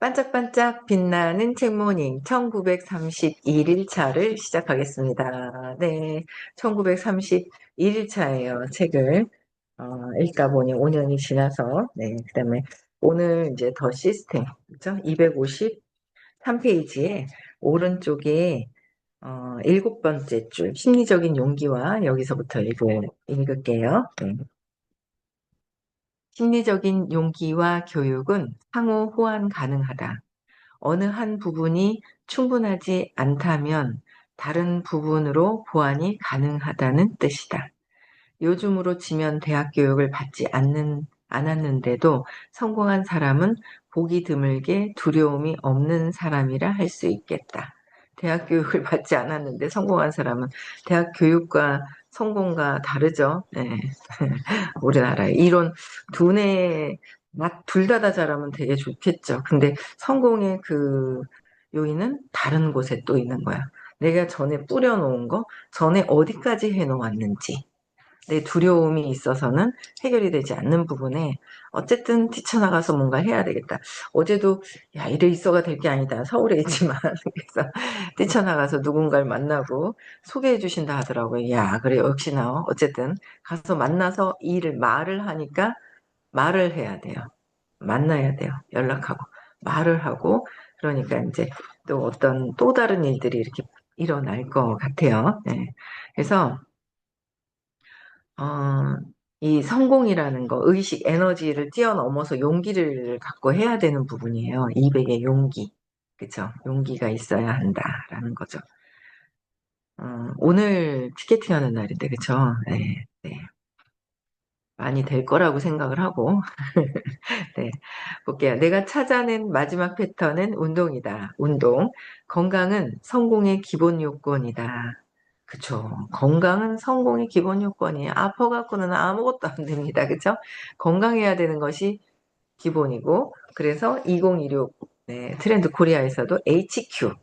반짝반짝 빛나는 책 모닝 1931일차를 시작하겠습니다. 네, 1931일차예요. 책을 어, 읽다 보니 5년이 지나서 네, 그다음에 오늘 이제 더 시스템 그죠? 253페이지에 오른쪽에 어, 일곱 번째 줄 심리적인 용기와 여기서부터 읽을, 읽을게요. 네. 심리적인 용기와 교육은 상호 호환 가능하다. 어느 한 부분이 충분하지 않다면 다른 부분으로 보완이 가능하다는 뜻이다. 요즘으로 치면 대학 교육을 받지 않는, 않았는데도 성공한 사람은 보기 드물게 두려움이 없는 사람이라 할 수 있겠다. 대학 교육을 받지 않았는데 성공한 사람은 대학 교육과 성공과 다르죠. 네. 우리나라에 이론 두뇌 둘다 다 잘하면 되게 좋겠죠. 근데 성공의 그 요인은 다른 곳에 또 있는 거야. 내가 전에 뿌려놓은 거, 전에 어디까지 해놓았는지, 내 두려움이 있어서는 해결이 되지 않는 부분에 어쨌든 뛰쳐나가서 뭔가 해야 되겠다. 어제도 야 이래 있어가 될 게 아니다. 서울에 있지만 그래서 뛰쳐나가서 누군가를 만나고 소개해 주신다 하더라고요. 야 그래 역시나 어쨌든 가서 만나서 일을 말을 하니까 말을 해야 돼요. 만나야 돼요. 연락하고 말을 하고 그러니까 이제 또 어떤 또 다른 일들이 이렇게 일어날 것 같아요. 네. 그래서 어, 이 성공이라는 거, 의식, 에너지를 뛰어넘어서 용기를 갖고 해야 되는 부분이에요. 200의 용기. 그쵸? 용기가 있어야 한다라는 거죠. 어, 오늘 티켓팅 하는 날인데, 그쵸? 네, 네. 많이 될 거라고 생각을 하고. 네, 볼게요. 내가 찾아낸 마지막 패턴은 운동이다. 운동. 건강은 성공의 기본 요건이다. 그쵸. 건강은 성공의 기본 요건이에요. 아파갖고는 아무것도 안 됩니다. 그쵸? 건강해야 되는 것이 기본이고, 그래서 2016 네, 트렌드 코리아에서도 HQ,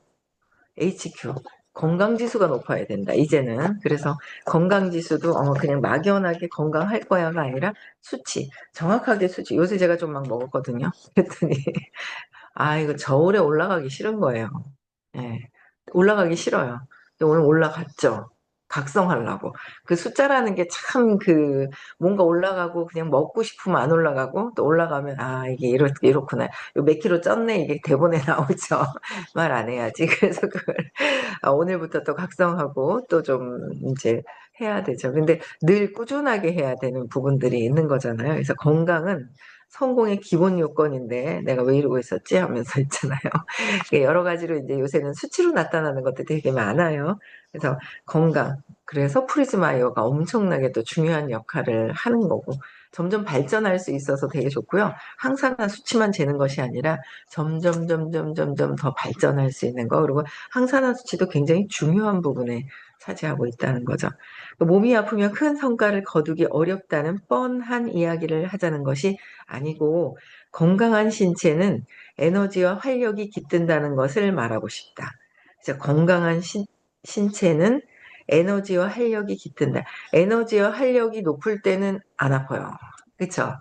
HQ, 건강지수가 높아야 된다. 이제는. 그래서 건강지수도 어, 그냥 막연하게 건강할 거야가 아니라 수치, 정확하게 수치. 요새 제가 좀 막 먹었거든요. 그랬더니, 아, 이거 저울에 올라가기 싫은 거예요. 예. 올라가기 싫어요. 오늘 올라갔죠. 각성하려고. 그 숫자라는 게 참 그 뭔가 올라가고 그냥 먹고 싶으면 안 올라가고 또 올라가면 아 이게 이렇, 이렇구나. 몇 킬로 쪘네 이게 대본에 나오죠. 말 안 해야지. 그래서 그걸 아, 오늘부터 또 각성하고 또 좀 이제 해야 되죠. 근데 늘 꾸준하게 해야 되는 부분들이 있는 거잖아요. 그래서 건강은 성공의 기본 요건인데 내가 왜 이러고 있었지 하면서 있잖아요. 여러 가지로 이제 요새는 수치로 나타나는 것들이 되게 많아요. 그래서 건강. 그래서 프리즈마이어가 엄청나게 또 중요한 역할을 하는 거고 점점 발전할 수 있어서 되게 좋고요. 항상한 수치만 재는 것이 아니라 점점 점점 점점 더 발전할 수 있는 거 그리고 항산화 수치도 굉장히 중요한 부분에 차지하고 있다는 거죠. 몸이 아프면 큰 성과를 거두기 어렵다는 뻔한 이야기를 하자는 것이 아니고 건강한 신체는 에너지와 활력이 깃든다는 것을 말하고 싶다. 건강한 신, 신체는 에너지와 활력이 깃든다. 에너지와 활력이 높을 때는 안 아파요. 그쵸?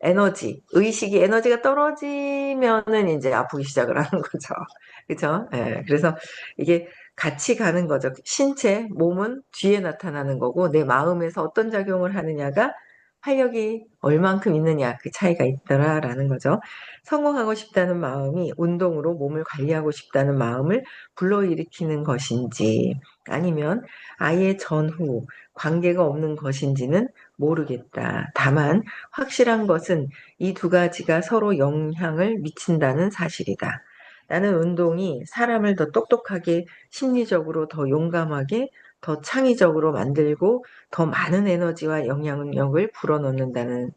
에너지, 의식이 에너지가 떨어지면은 이제 아프기 시작을 하는 거죠. 그쵸? 예, 그래서 이게 같이 가는 거죠. 신체, 몸은 뒤에 나타나는 거고 내 마음에서 어떤 작용을 하느냐가 활력이 얼만큼 있느냐 그 차이가 있더라라는 거죠. 성공하고 싶다는 마음이 운동으로 몸을 관리하고 싶다는 마음을 불러일으키는 것인지 아니면 아예 전후 관계가 없는 것인지는 모르겠다. 다만 확실한 것은 이 두 가지가 서로 영향을 미친다는 사실이다. 나는 운동이 사람을 더 똑똑하게 심리적으로 더 용감하게 더 창의적으로 만들고 더 많은 에너지와 영향력을 불어넣는다는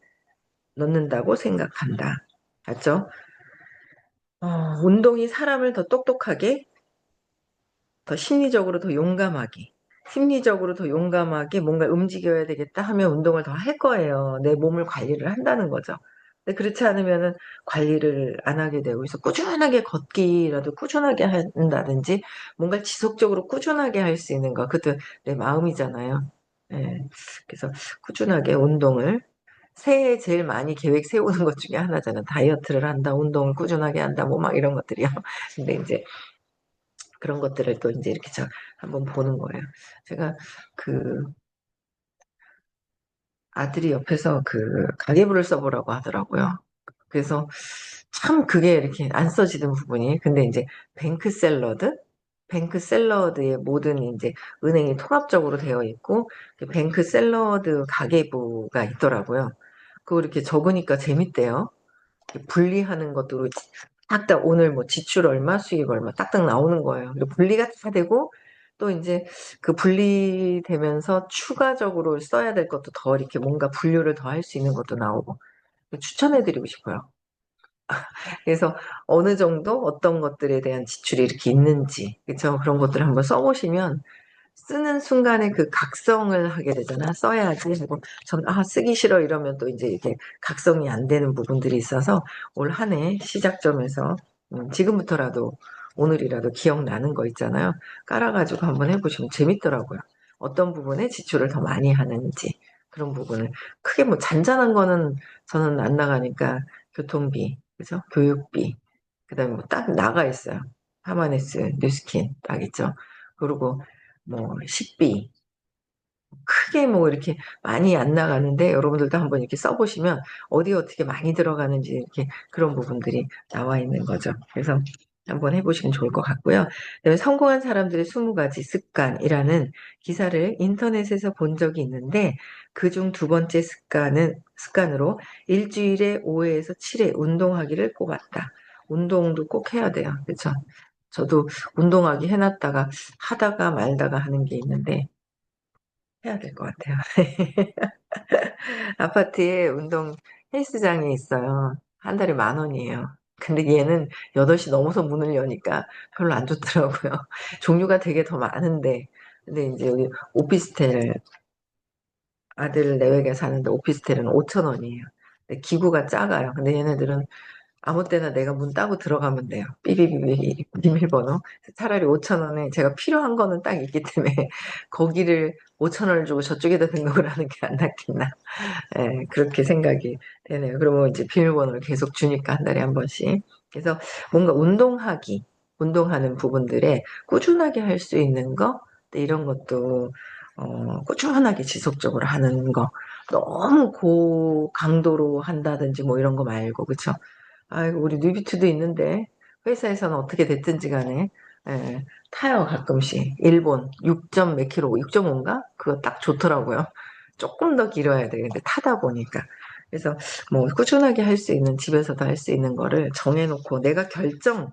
넣는다고 생각한다. 맞죠? 어, 운동이 사람을 더 똑똑하게 더 심리적으로 더 용감하게 심리적으로 더 용감하게 뭔가 움직여야 되겠다 하면 운동을 더 할 거예요. 내 몸을 관리를 한다는 거죠. 그렇지 않으면은 관리를 안 하게 되고 그래서 꾸준하게 걷기라도 꾸준하게 한다든지 뭔가 지속적으로 꾸준하게 할 수 있는 거 그것도 내 마음이잖아요. 예. 그래서 꾸준하게 운동을 새해 제일 많이 계획 세우는 것 중에 하나잖아. 다이어트를 한다, 운동을 꾸준하게 한다, 뭐 막 이런 것들이요. 근데 이제 그런 것들을 또 이제 이렇게 저 한번 보는 거예요. 제가 그 아들이 옆에서 그 가계부를 써보라고 하더라고요. 그래서 참 그게 이렇게 안 써지는 부분이 근데 이제 뱅크 샐러드 뱅크 샐러드의 모든 이제 은행이 통합적으로 되어 있고 그 뱅크 샐러드 가계부가 있더라고요. 그거 이렇게 적으니까 재밌대요. 분리하는 것도 딱딱 오늘 뭐 지출 얼마, 수익 얼마 딱딱 나오는 거예요. 분리가 다 되고 또 이제 그 분리되면서 추가적으로 써야 될 것도 더 이렇게 뭔가 분류를 더 할 수 있는 것도 나오고 추천해드리고 싶어요. 그래서 어느 정도 어떤 것들에 대한 지출이 이렇게 있는지 그쵸? 그런 것들을 한번 써보시면 쓰는 순간에 그 각성을 하게 되잖아. 써야지. 하고 전아 쓰기 싫어 이러면 또 이제 이렇게 각성이 안 되는 부분들이 있어서 올 한 해 시작점에서 음, 지금부터라도 오늘이라도 기억나는 거 있잖아요 깔아가지고 한번 해보시면 재밌더라고요 어떤 부분에 지출을 더 많이 하는지 그런 부분을 크게 뭐 잔잔한 거는 저는 안 나가니까 교통비 그죠? 교육비. 그 다음에 뭐 딱 나가 있어요. 하마네스, 뉴스킨 딱 있죠. 그리고 뭐 식비. 크게 뭐 이렇게 많이 안 나가는데 여러분들도 한번 이렇게 써보시면 어디 어떻게 많이 들어가는지 이렇게 그런 부분들이 나와 있는 거죠. 그래서 한번 해보시면 좋을 것 같고요. 그다음에 성공한 사람들의 20가지 습관이라는 기사를 인터넷에서 본 적이 있는데 그중 두 번째 습관은 습관으로 일주일에 5회에서 7회 운동하기를 꼽았다. 운동도 꼭 해야 돼요. 그렇죠? 저도 운동하기 해놨다가 하다가 말다가 하는 게 있는데 해야 될 것 같아요. 아파트에 운동 헬스장이 있어요. 한 달에 만 원이에요. 근데 얘는 8시 넘어서 문을 여니까 별로 안 좋더라고요. 종류가 되게 더 많은데. 근데 이제 여기 오피스텔, 아들 내외가 사는데 오피스텔은 5천 원이에요. 근데 기구가 작아요. 근데 얘네들은 아무 때나 내가 문 따고 들어가면 돼요. 삐비비비 비밀번호. 차라리 5천 원에 제가 필요한 거는 딱 있기 때문에 거기를 5천 원을 주고 저쪽에다 등록을 하는 게 안 낫겠나. 예, 그렇게 생각이 되네요. 그러면 이제 비밀번호를 계속 주니까 한 달에 한 번씩. 그래서 뭔가 운동하기, 운동하는 부분들에 꾸준하게 할 수 있는 거, 이런 것도 어, 꾸준하게 지속적으로 하는 거. 너무 고강도로 한다든지 뭐 이런 거 말고, 그쵸? 아이고, 우리 뉴비트도 있는데, 회사에서는 어떻게 됐든지 간에, 예, 타요, 가끔씩. 일본, 6점 몇 킬로, 6.5인가? 그거 딱 좋더라고요. 조금 더 길어야 되는데, 타다 보니까. 그래서, 뭐, 꾸준하게 할 수 있는, 집에서도 할 수 있는 거를 정해놓고, 내가 결정,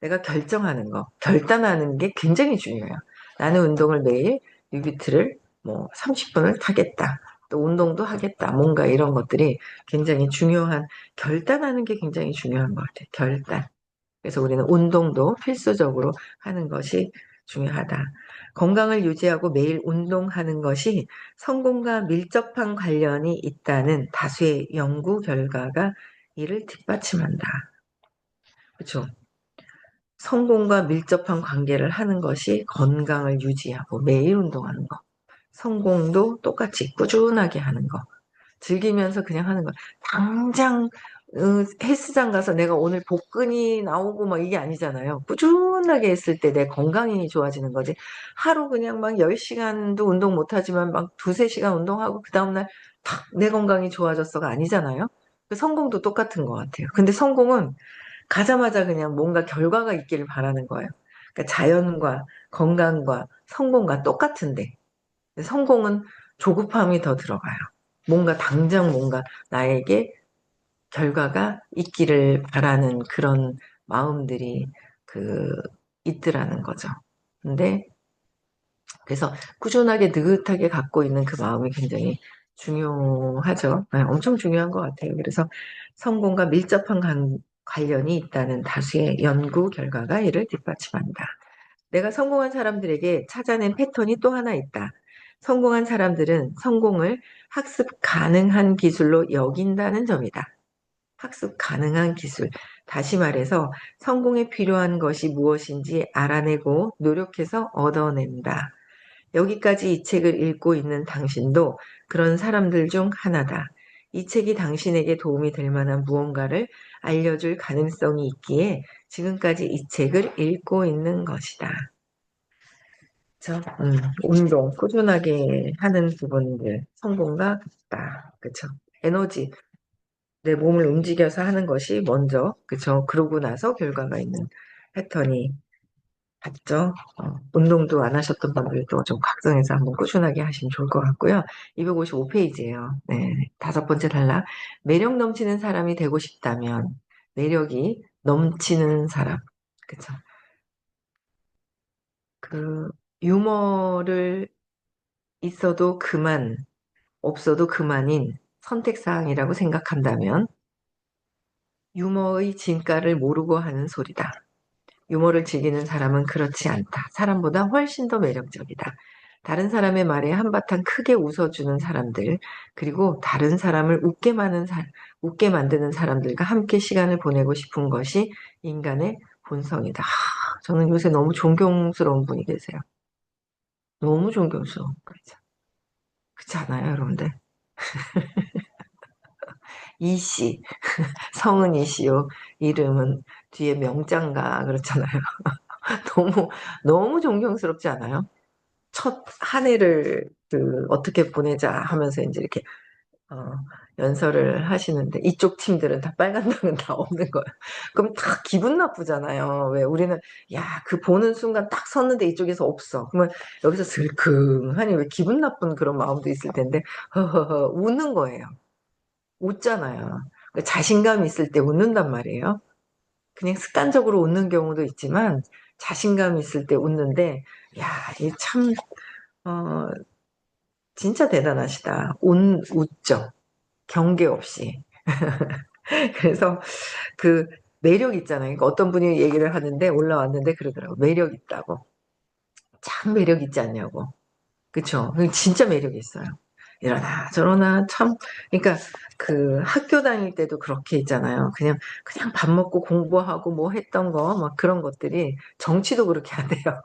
내가 결정하는 거, 결단하는 게 굉장히 중요해요. 나는 운동을 매일 뉴비트를 뭐 30분을 타겠다. 또 운동도 하겠다. 뭔가 이런 것들이 굉장히 중요한, 결단하는 게 굉장히 중요한 것 같아요. 결단. 그래서 우리는 운동도 필수적으로 하는 것이 중요하다. 건강을 유지하고 매일 운동하는 것이 성공과 밀접한 관련이 있다는 다수의 연구 결과가 이를 뒷받침한다. 그렇죠? 성공과 밀접한 관계를 하는 것이 건강을 유지하고 매일 운동하는 거. 성공도 똑같이 꾸준하게 하는 거. 즐기면서 그냥 하는 거. 당장 어, 헬스장 가서 내가 오늘 복근이 나오고 막 이게 아니잖아요. 꾸준하게 했을 때 내 건강이 좋아지는 거지. 하루 그냥 막 10시간도 운동 못하지만 막 두세 시간 운동하고 그 다음날 탁 내 건강이 좋아졌어가 아니잖아요. 그 성공도 똑같은 것 같아요. 근데 성공은 가자마자 그냥 뭔가 결과가 있기를 바라는 거예요. 그러니까 자연과 건강과 성공과 똑같은데 성공은 조급함이 더 들어가요. 뭔가 당장 뭔가 나에게 결과가 있기를 바라는 그런 마음들이 그 있더라는 거죠. 근데 그래서 꾸준하게 느긋하게 갖고 있는 그 마음이 굉장히 중요하죠. 네, 엄청 중요한 것 같아요. 그래서 성공과 밀접한 관, 관련이 있다는 다수의 연구 결과가 이를 뒷받침한다. 내가 성공한 사람들에게 찾아낸 패턴이 또 하나 있다. 성공한 사람들은 성공을 학습 가능한 기술로 여긴다는 점이다. 학습 가능한 기술. 다시 말해서 성공에 필요한 것이 무엇인지 알아내고 노력해서 얻어낸다. 여기까지 이 책을 읽고 있는 당신도 그런 사람들 중 하나다. 이 책이 당신에게 도움이 될 만한 무언가를 알려줄 가능성이 있기에 지금까지 이 책을 읽고 있는 것이다. 그쵸? 음, 운동, 꾸준하게 하는 부분들, 성공과 같다. 그쵸? 에너지, 내 몸을 움직여서 하는 것이 먼저, 그쵸? 그러고 나서 결과가 있는 패턴이 같죠? 어, 운동도 안 하셨던 분들도 좀 각성해서 한번 꾸준하게 하시면 좋을 것 같고요. 255페이지예요. 네, 다섯 번째 단락. 매력 넘치는 사람이 되고 싶다면 매력이 넘치는 사람, 그쵸? 그 유머를 있어도 그만, 없어도 그만인 선택사항이라고 생각한다면 유머의 진가를 모르고 하는 소리다. 유머를 즐기는 사람은 그렇지 않다. 사람보다 훨씬 더 매력적이다. 다른 사람의 말에 한바탕 크게 웃어주는 사람들, 그리고 다른 사람을 웃게, 많은 사, 웃게 만드는 사람들과 함께 시간을 보내고 싶은 것이 인간의 본성이다. 하, 저는 요새 너무 존경스러운 분이 계세요. 너무 존경스러운 거죠. 그렇지 않아요, 여러분들? 이씨, 성은 이씨요. 이름은 뒤에 명장가 그렇잖아요. 너무 너무 존경스럽지 않아요? 첫 한 해를 그 어떻게 보내자 하면서 이제 이렇게 어, 연설을 하시는데 이쪽 팀들은 다 빨간 당은 다 없는 거예요. 그럼 다 기분 나쁘잖아요. 왜 우리는 야 그 보는 순간 딱 섰는데 이쪽에서 없어. 그러면 여기서 슬금하니 왜 기분 나쁜 그런 마음도 있을 텐데 허허허 웃는 거예요. 웃잖아요. 그 자신감 있을 때 웃는단 말이에요. 그냥 습관적으로 웃는 경우도 있지만 자신감 있을 때 웃는데 야, 이 참, 어, 진짜 대단하시다. 웃, 웃죠. 경계 없이. 그래서 그 매력 있잖아요. 그러니까 어떤 분이 얘기를 하는데 올라왔는데 그러더라고. 매력 있다고. 참 매력 있지 않냐고. 그쵸? 진짜 매력 있어요. 이러나 저러나 참 그러니까 그 학교 다닐 때도 그렇게 있잖아요. 그냥 그냥 밥 먹고 공부하고 뭐 했던 거 막 그런 것들이 정치도 그렇게 안 돼요.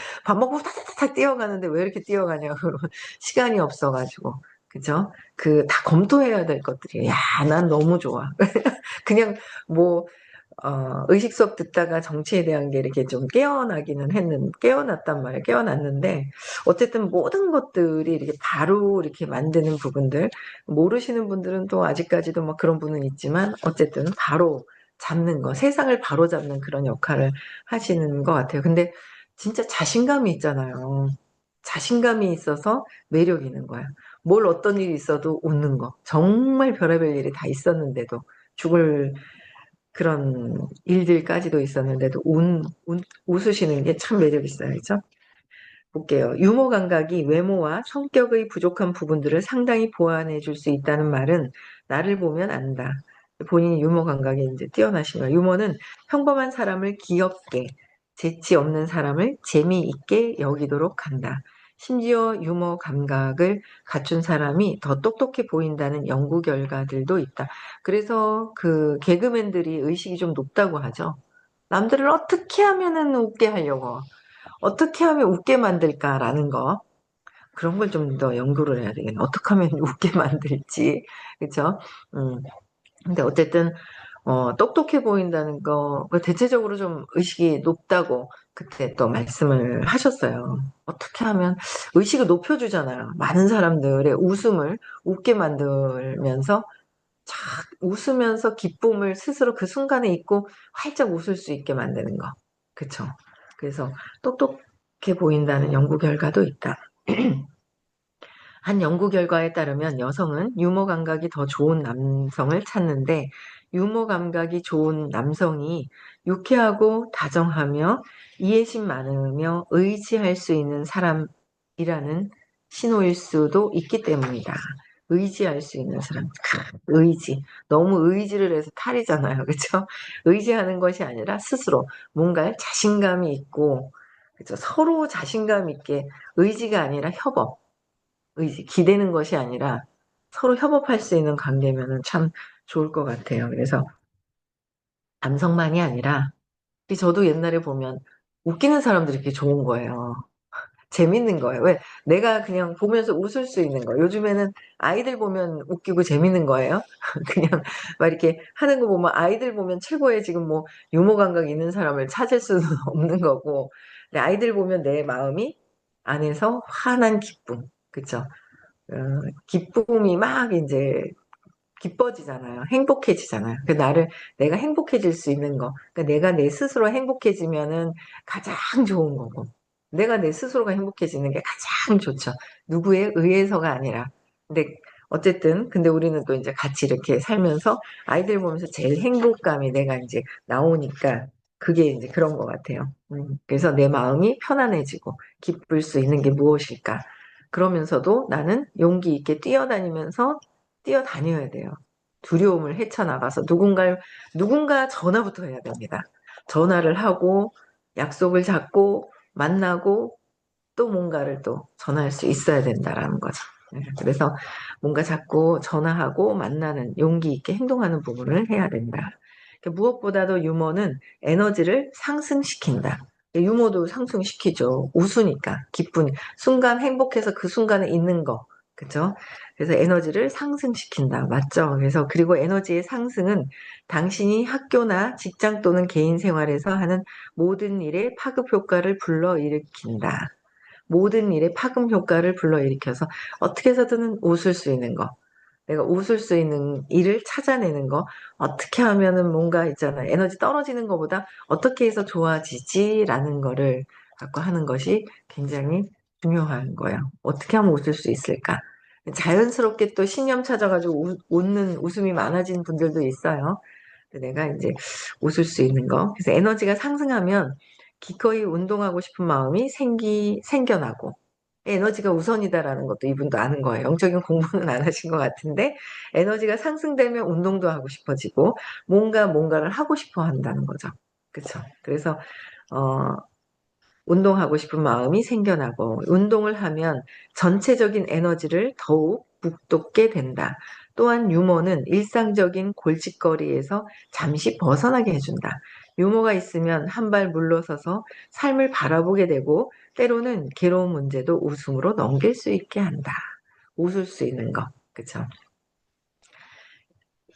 밥 먹고 탁탁탁 뛰어가는데 왜 이렇게 뛰어가냐 그러면 시간이 없어가지고 그죠? 그 다 검토해야 될 것들이 야 난 너무 좋아. 그냥 뭐 어, 의식 수업 듣다가 정치에 대한 게 이렇게 좀 깨어나기는 했는, 깨어났단 말이에요. 깨어났는데, 어쨌든 모든 것들이 이렇게 바로 이렇게 만드는 부분들, 모르시는 분들은 또 아직까지도 막 그런 분은 있지만, 어쨌든 바로 잡는 거, 세상을 바로 잡는 그런 역할을 하시는 것 같아요. 근데 진짜 자신감이 있잖아요. 자신감이 있어서 매력 있는 거야. 뭘 어떤 일이 있어도 웃는 거. 정말 별의별 일이 다 있었는데도 죽을 그런 일들까지도 있었는데도 운, 운, 웃으시는 게 참 매력 있어요. 그죠? 볼게요. 유머 감각이 외모와 성격의 부족한 부분들을 상당히 보완해 줄 수 있다는 말은 나를 보면 안다. 본인이 유머 감각이 이제 뛰어나신 거예요. 유머는 평범한 사람을 귀엽게, 재치 없는 사람을 재미있게 여기도록 한다. 심지어 유머 감각을 갖춘 사람이 더 똑똑해 보인다는 연구 결과들도 있다. 그래서 그 개그맨들이 의식이 좀 높다고 하죠. 남들을 어떻게 하면은 웃게 하려고, 어떻게 하면 웃게 만들까라는 거. 그런 걸 좀 더 연구를 해야 되겠네. 어떻게 하면 웃게 만들지. 그쵸? 음. 근데 어쨌든, 어, 똑똑해 보인다는 거, 그 대체적으로 좀 의식이 높다고 그때 또 말씀을 하셨어요. 어떻게 하면 의식을 높여주잖아요. 많은 사람들의 웃음을 웃게 만들면서 착 웃으면서 기쁨을 스스로 그 순간에 잊고 활짝 웃을 수 있게 만드는 거. 그쵸? 그래서 똑똑해 보인다는 연구 결과도 있다. 한 연구 결과에 따르면 여성은 유머 감각이 더 좋은 남성을 찾는데 유머 감각이 좋은 남성이 유쾌하고 다정하며 이해심 많으며 의지할 수 있는 사람이라는 신호일 수도 있기 때문이다. 의지할 수 있는 사람, 의지. 너무 의지를 해서 탈이잖아요. 그렇죠? 의지하는 것이 아니라 스스로 뭔가 자신감이 있고 그렇죠? 서로 자신감 있게 의지가 아니라 협업. 의지, 기대는 것이 아니라 서로 협업할 수 있는 관계면은 참 좋을 것 같아요. 그래서 남성만이 아니라 저도 옛날에 보면 웃기는 사람들이 이렇게 좋은 거예요. 재밌는 거예요. 왜? 내가 그냥 보면서 웃을 수 있는 거. 요즘에는 아이들 보면 웃기고 재밌는 거예요. 그냥 막 이렇게 하는 거 보면 아이들 보면 최고의 지금 뭐 유머 감각 있는 사람을 찾을 수는 없는 거고. 근데 아이들 보면 내 마음이 안에서 환한 기쁨. 그쵸? 어, 기쁨이 막 이제 기뻐지잖아요. 행복해지잖아요. 그 나를 내가 행복해질 수 있는 거. 그러니까 내가 내 스스로 행복해지면은 가장 좋은 거고. 내가 내 스스로가 행복해지는 게 가장 좋죠. 누구에 의해서가 아니라. 근데 어쨌든 근데 우리는 또 이제 같이 이렇게 살면서 아이들 보면서 제일 행복감이 내가 이제 나오니까 그게 이제 그런 것 같아요. 음, 그래서 내 마음이 편안해지고 기쁠 수 있는 게 무엇일까? 그러면서도 나는 용기 있게 뛰어다니면서 뛰어다녀야 돼요. 두려움을 헤쳐나가서 누군가를, 누군가 전화부터 해야 됩니다. 전화를 하고 약속을 잡고 만나고 또 뭔가를 또 전할 수 있어야 된다라는 거죠. 네, 그래서 뭔가 자꾸 전화하고 만나는 용기 있게 행동하는 부분을 해야 된다. 무엇보다도 유머는 에너지를 상승시킨다. 유머도 상승시키죠. 웃으니까 기쁜 순간 행복해서 그 순간에 있는 거 그죠? 그래서 에너지를 상승시킨다. 맞죠? 그래서 그리고 에너지의 상승은 당신이 학교나 직장 또는 개인 생활에서 하는 모든 일에 파급 효과를 불러일으킨다. 모든 일에 파급 효과를 불러일으켜서 어떻게 해서든 웃을 수 있는 거. 내가 웃을 수 있는 일을 찾아내는 거. 어떻게 하면은 뭔가 있잖아. 에너지 떨어지는 것보다 어떻게 해서 좋아지지라는 거를 갖고 하는 것이 굉장히 중요한 거예요. 어떻게 하면 웃을 수 있을까? 자연스럽게 또 신념 찾아가지고 우, 웃는 웃음이 많아진 분들도 있어요. 내가 이제 웃을 수 있는 거. 그래서 에너지가 상승하면 기꺼이 운동하고 싶은 마음이 생기 생겨나고 에너지가 우선이다라는 것도 이분도 아는 거예요. 영적인 공부는 안 하신 것 같은데 에너지가 상승되면 운동도 하고 싶어지고 뭔가 뭔가를 하고 싶어 한다는 거죠. 그렇죠? 그래서 어, 운동하고 싶은 마음이 생겨나고 운동을 하면 전체적인 에너지를 더욱 북돋게 된다. 또한 유머는 일상적인 골칫거리에서 잠시 벗어나게 해준다. 유머가 있으면 한 발 물러서서 삶을 바라보게 되고 때로는 괴로운 문제도 웃음으로 넘길 수 있게 한다. 웃을 수 있는 거. 그쵸?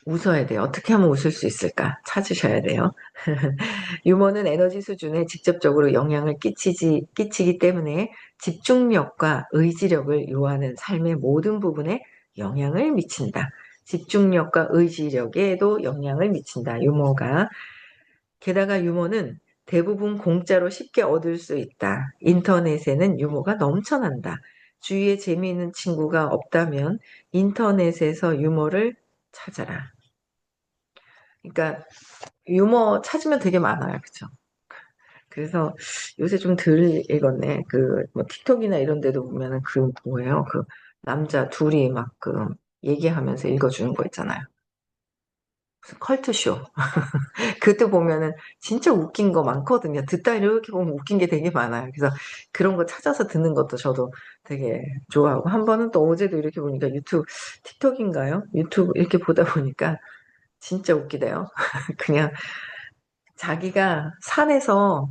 웃어야 돼요. 어떻게 하면 웃을 수 있을까? 찾으셔야 돼요. 유머는 에너지 수준에 직접적으로 영향을 끼치지, 끼치기 때문에 집중력과 의지력을 요하는 삶의 모든 부분에 영향을 미친다. 집중력과 의지력에도 영향을 미친다. 유머가. 게다가 유머는 대부분 공짜로 쉽게 얻을 수 있다. 인터넷에는 유머가 넘쳐난다. 주위에 재미있는 친구가 없다면 인터넷에서 유머를 찾아라. 그러니까 유머 찾으면 되게 많아요. 그쵸? 그래서 요새 좀 덜 읽었네. 그, 뭐, 틱톡이나 이런 데도 보면은 그, 뭐예요? 그, 남자 둘이 막 그, 얘기하면서 읽어주는 거 있잖아요. 컬투쇼. 그때 보면은 진짜 웃긴 거 많거든요. 듣다 이렇게 보면 웃긴 게 되게 많아요. 그래서 그런 거 찾아서 듣는 것도 저도 되게 좋아하고. 한 번은 또 어제도 이렇게 보니까 유튜브, 틱톡인가요? 유튜브 이렇게 보다 보니까 진짜 웃기대요. 그냥 자기가 산에서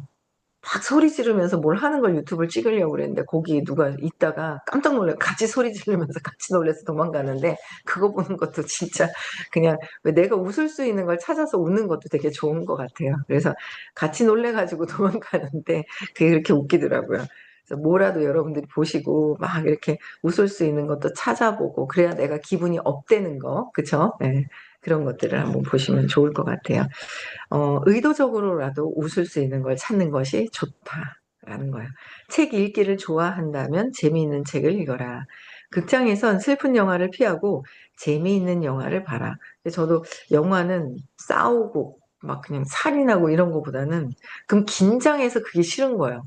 막 소리 지르면서 뭘 하는 걸 유튜브를 찍으려고 그랬는데 거기 누가 있다가 깜짝 놀래 같이 소리 지르면서 같이 놀래서 도망가는데 그거 보는 것도 진짜 그냥 왜 내가 웃을 수 있는 걸 찾아서 웃는 것도 되게 좋은 것 같아요. 그래서 같이 놀래가지고 도망가는데 그게 그렇게 웃기더라고요. 그래서 뭐라도 여러분들이 보시고 막 이렇게 웃을 수 있는 것도 찾아보고 그래야 내가 기분이 업되는 거 그쵸? 네. 그런 것들을 한번 보시면 좋을 것 같아요. 어, 의도적으로라도 웃을 수 있는 걸 찾는 것이 좋다라는 거예요. 책 읽기를 좋아한다면 재미있는 책을 읽어라. 극장에선 슬픈 영화를 피하고 재미있는 영화를 봐라. 저도 영화는 싸우고 막 그냥 살인하고 이런 거보다는 그럼 긴장해서 그게 싫은 거예요.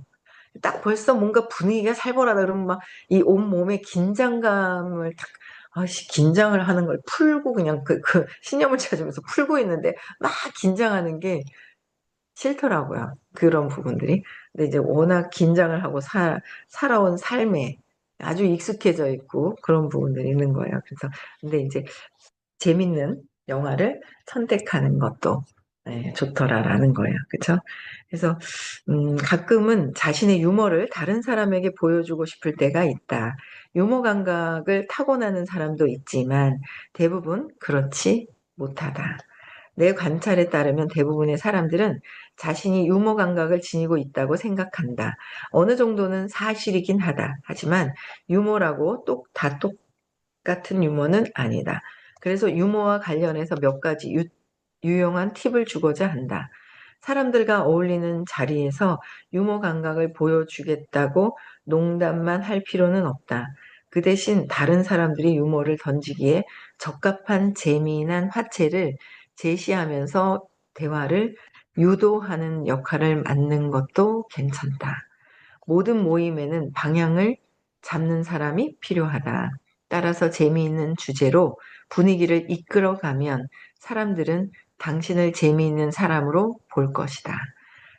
딱 벌써 뭔가 분위기가 살벌하다 그러면 막 이 온몸에 긴장감을 딱 아씨 긴장을 하는 걸 풀고 그냥 그, 그 신념을 찾으면서 풀고 있는데 막 긴장하는 게 싫더라고요. 그런 부분들이. 근데 이제 워낙 긴장을 하고 사, 살아온 삶에 아주 익숙해져 있고 그런 부분들이 있는 거예요. 그래서 근데 이제 재밌는 영화를 선택하는 것도 네, 좋더라라는 거예요. 그쵸? 그래서, 음, 가끔은 자신의 유머를 다른 사람에게 보여주고 싶을 때가 있다. 유머 감각을 타고나는 사람도 있지만 대부분 그렇지 못하다. 내 관찰에 따르면 대부분의 사람들은 자신이 유머 감각을 지니고 있다고 생각한다. 어느 정도는 사실이긴 하다. 하지만 유머라고 똑, 다 똑같은 유머는 아니다. 그래서 유머와 관련해서 몇 가지 유, 유용한 팁을 주고자 한다. 사람들과 어울리는 자리에서 유머 감각을 보여주겠다고 농담만 할 필요는 없다. 그 대신 다른 사람들이 유머를 던지기에 적합한 재미난 화체를 제시하면서 대화를 유도하는 역할을 맡는 것도 괜찮다. 모든 모임에는 방향을 잡는 사람이 필요하다. 따라서 재미있는 주제로 분위기를 이끌어가면 사람들은 당신을 재미있는 사람으로 볼 것이다.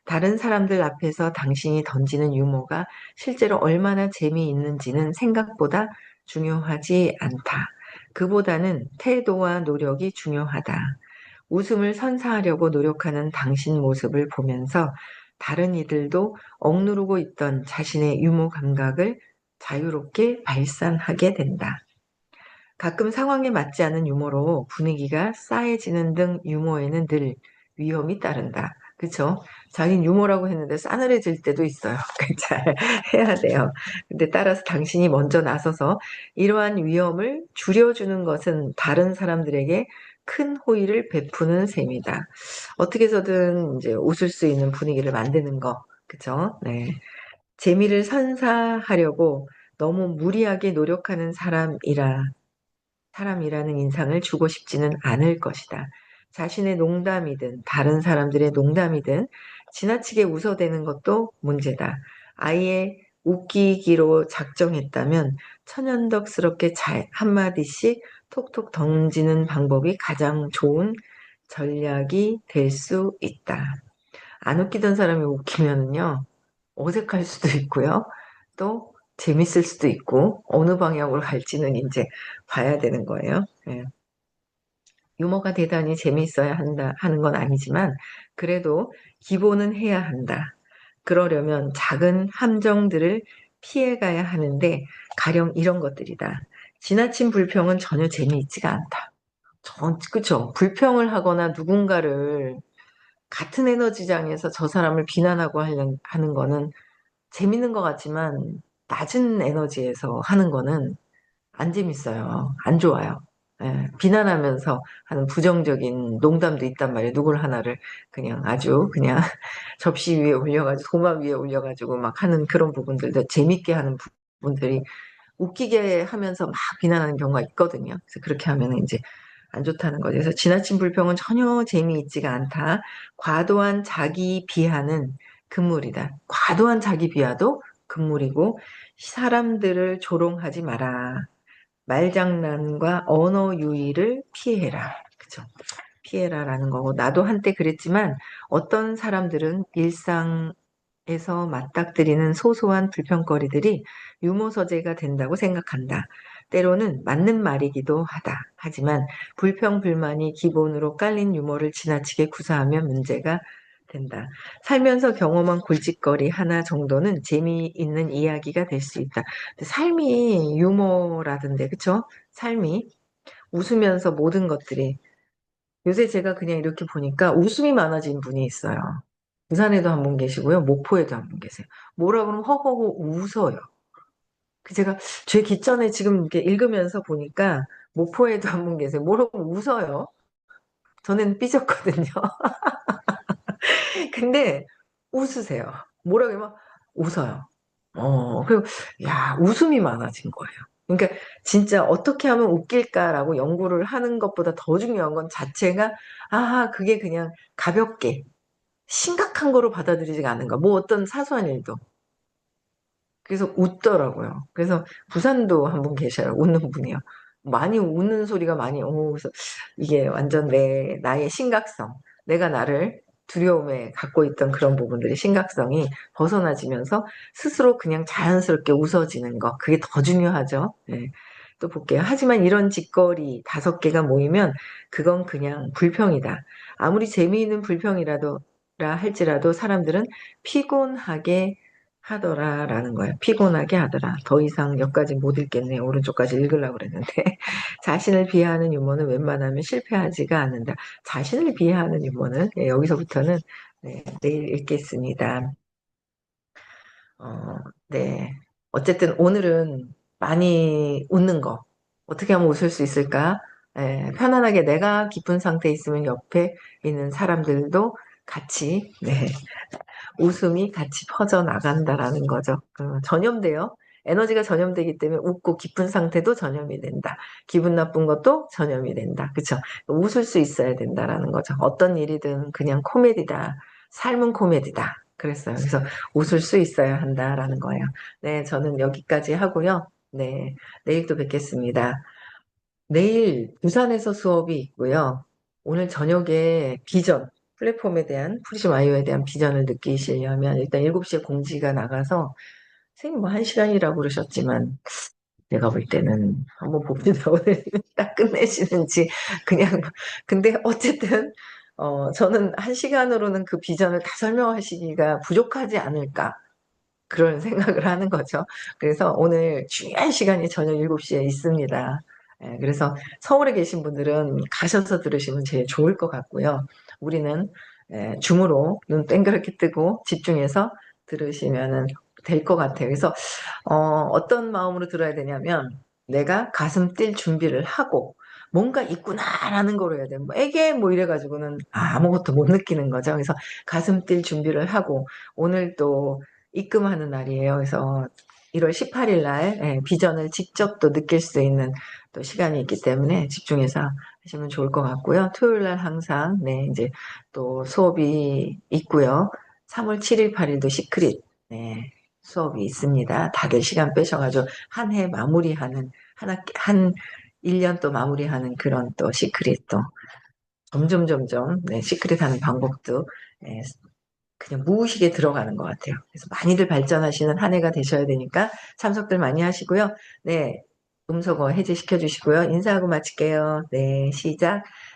다른 사람들 앞에서 당신이 던지는 유머가 실제로 얼마나 재미있는지는 생각보다 중요하지 않다. 그보다는 태도와 노력이 중요하다. 웃음을 선사하려고 노력하는 당신 모습을 보면서 다른 이들도 억누르고 있던 자신의 유머 감각을 자유롭게 발산하게 된다. 가끔 상황에 맞지 않은 유머로 분위기가 싸해지는 등 유머에는 늘 위험이 따른다. 그쵸? 자긴 유머라고 했는데 싸늘해질 때도 있어요. 잘 해야 돼요. 근데 따라서 당신이 먼저 나서서 이러한 위험을 줄여주는 것은 다른 사람들에게 큰 호의를 베푸는 셈이다. 어떻게 해서든 이제 웃을 수 있는 분위기를 만드는 거. 그쵸? 네. 재미를 선사하려고 너무 무리하게 노력하는 사람이라 사람이라는 인상을 주고 싶지는 않을 것이다. 자신의 농담이든 다른 사람들의 농담이든 지나치게 웃어대는 것도 문제다. 아예 웃기기로 작정했다면 천연덕스럽게 잘 한마디씩 톡톡 던지는 방법이 가장 좋은 전략이 될 수 있다. 안 웃기던 사람이 웃기면요 어색할 수도 있고요. 또 재밌을 수도 있고 어느 방향으로 갈지는 이제 봐야 되는 거예요. 예. 유머가 대단히 재미있어야 한다 하는 건 아니지만 그래도 기본은 해야 한다. 그러려면 작은 함정들을 피해가야 하는데 가령 이런 것들이다. 지나친 불평은 전혀 재미있지가 않다. 전, 그쵸? 불평을 하거나 누군가를 같은 에너지장에서 저 사람을 비난하고 하는, 하는 거는 재밌는 것 같지만 낮은 에너지에서 하는 거는 안 재밌어요. 안 좋아요. 예, 비난하면서 하는 부정적인 농담도 있단 말이에요. 누굴 하나를 그냥 아주 그냥 접시 위에 올려가지고 도마 위에 올려가지고 막 하는 그런 부분들도 재밌게 하는 부분들이 웃기게 하면서 막 비난하는 경우가 있거든요. 그래서 그렇게 하면 이제 안 좋다는 거죠. 그래서 지나친 불평은 전혀 재미있지가 않다. 과도한 자기 비하는 금물이다. 과도한 자기 비하도 금물이고 사람들을 조롱하지 마라. 말장난과 언어 유희를 피해라. 그죠? 피해라라는 거고 나도 한때 그랬지만 어떤 사람들은 일상에서 맞닥뜨리는 소소한 불평거리들이 유머 소재가 된다고 생각한다. 때로는 맞는 말이기도 하다. 하지만 불평 불만이 기본으로 깔린 유머를 지나치게 구사하면 문제가 된다. 살면서 경험한 골칫거리 하나 정도는 재미있는 이야기가 될 수 있다. 삶이 유머라던데, 그쵸? 삶이 웃으면서 모든 것들이 요새 제가 그냥 이렇게 보니까 웃음이 많아진 분이 있어요. 부산에도 한 분 계시고요. 목포에도 한 분 계세요. 뭐라 그러면 허허허 웃어요. 그 제가 제 기전에 지금 이렇게 읽으면서 보니까 목포에도 한 분 계세요. 뭐라고 웃어요. 저는 삐졌거든요. 근데 웃으세요. 뭐라 그러면 웃어요. 어, 그리고 야, 웃음이 많아진 거예요. 그러니까 진짜 어떻게 하면 웃길까라고 연구를 하는 것보다 더 중요한 건 자체가 아, 그게 그냥 가볍게 심각한 거로 받아들이지가 않은가. 뭐 어떤 사소한 일도. 그래서 웃더라고요. 그래서 부산도 한 분 계셔요. 웃는 분이요. 많이 웃는 소리가 많이 오 그래서 이게 완전 내 나의 심각성. 내가 나를 두려움에 갖고 있던 그런 부분들이 심각성이 벗어나지면서 스스로 그냥 자연스럽게 웃어지는 거 그게 더 중요하죠. 네. 또 볼게요. 하지만 이런 짓거리 다섯 개가 모이면 그건 그냥 불평이다. 아무리 재미있는 불평이라도 라 할지라도 사람들은 피곤하게 하더라 라는 거예요. 피곤하게 하더라. 더 이상 여기까지 못 읽겠네요. 오른쪽까지 읽으려고 그랬는데 자신을 비하하는 유머는 웬만하면 실패하지가 않는다. 자신을 비하하는 유머는 예, 여기서부터는 네, 내일 읽겠습니다. 어, 네. 어쨌든 오늘은 많이 웃는 거. 어떻게 하면 웃을 수 있을까? 예, 편안하게 내가 기쁜 상태에 있으면 옆에 있는 사람들도 같이, 네. 웃음이 같이 퍼져 나간다라는 거죠. 그 전염돼요. 에너지가 전염되기 때문에 웃고 기쁜 상태도 전염이 된다. 기분 나쁜 것도 전염이 된다. 그쵸? 웃을 수 있어야 된다라는 거죠. 어떤 일이든 그냥 코미디다. 삶은 코미디다. 그랬어요. 그래서 웃을 수 있어야 한다라는 거예요. 네, 저는 여기까지 하고요. 네, 내일 또 뵙겠습니다. 내일 부산에서 수업이 있고요. 오늘 저녁에 비전, 플랫폼에 대한, 프리즘 아이오에 대한 비전을 느끼시려면 일단 7시에 공지가 나가서 선생님 뭐 1시간이라고 그러셨지만 내가 볼 때는 한번 봅시다. 오늘 딱 끝내시는지 그냥 근데 어쨌든 어, 저는 한 시간으로는 그 비전을 다 설명하시기가 부족하지 않을까. 그런 생각을 하는 거죠. 그래서 오늘 중요한 시간이 저녁 7시에 있습니다. 예, 그래서 서울에 계신 분들은 가셔서 들으시면 제일 좋을 것 같고요. 우리는 예, 줌으로 눈 땡그랗게 뜨고 집중해서 들으시면 될것 같아요. 그래서 어, 떤 마음으로 들어야 되냐면 내가 가슴 뛸 준비를 하고 뭔가 있구나라는 거로 해야 돼. 뭐 애게 뭐 이래가지고는 아무것도 못 느끼는 거죠. 그래서 가슴 뛸 준비를 하고 오늘 또 입금하는 날이에요. 그래서 1월 18일 날 예, 비전을 직접 또 느낄 수 있는 또 시간이 있기 때문에 집중해서 하시면 좋을 것 같고요. 토요일 날 항상 네 이제 또 수업이 있고요. 3월 7일, 8일도 시크릿 네, 수업이 있습니다. 다들 시간 빼셔가지고 한 해 마무리하는 한 학기 한 1년 또 마무리하는 그런 또 시크릿 또 점점 점점 네, 시크릿 하는 방법도 네, 그냥 무의식에 들어가는 것 같아요. 그래서 많이들 발전하시는 한 해가 되셔야 되니까 참석들 많이 하시고요. 네, 음소거 해제시켜 주시고요. 인사하고 마칠게요. 네, 시작.